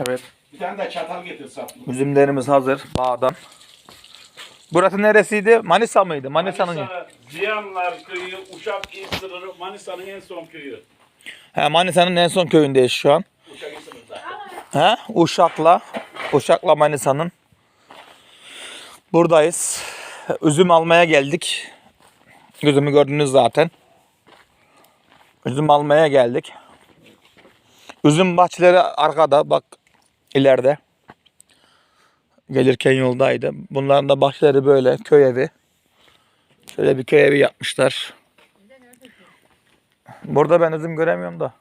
Evet. Bir tane de çatal getir saplı. Üzümlerimiz hazır bağdan. Burası neresiydi? Manisa mıydı? Manisa'nın. Manisa, Ziyanlar köyü, Uşak il sınırı, Manisa'nın en son köyü. He, Manisa'nın en son köyündeyiz şu an. Uşak il sınırında. He? Uşak'la Uşak'la Manisa'nın buradayız. Üzüm almaya geldik. Üzümü gördünüz zaten. Üzüm almaya geldik. Üzüm bahçeleri arkada bak ileride. Gelirken yoldaydı. Bunların da bahçeleri böyle köy evi. Şöyle bir köy evi yapmışlar. Burada ben üzüm göremiyorum da.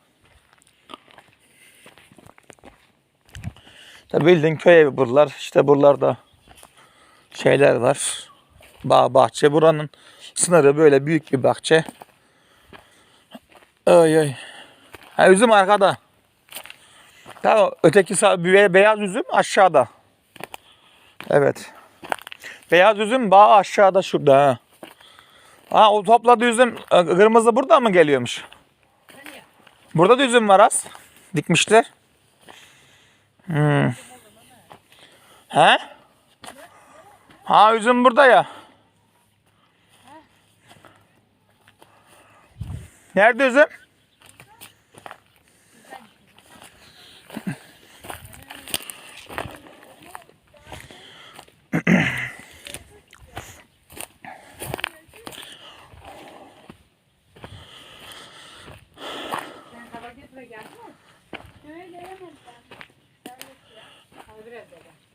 İşte bildiğin köy evi buralar. İşte buralarda şeyler var. Bağ bahçe. Buranın sınırı böyle büyük bir bahçe. Ay ay. Ha, üzüm arkada. Tamam, öteki beyaz üzüm aşağıda. Evet. Beyaz üzüm bağ aşağıda şurada ha. Ha o topladığı üzüm e, kırmızı burada mı geliyormuş? Burada da üzüm var az. Dikmişler. Hmm. He? Ha üzüm burada ya. Nerede üzüm? allá.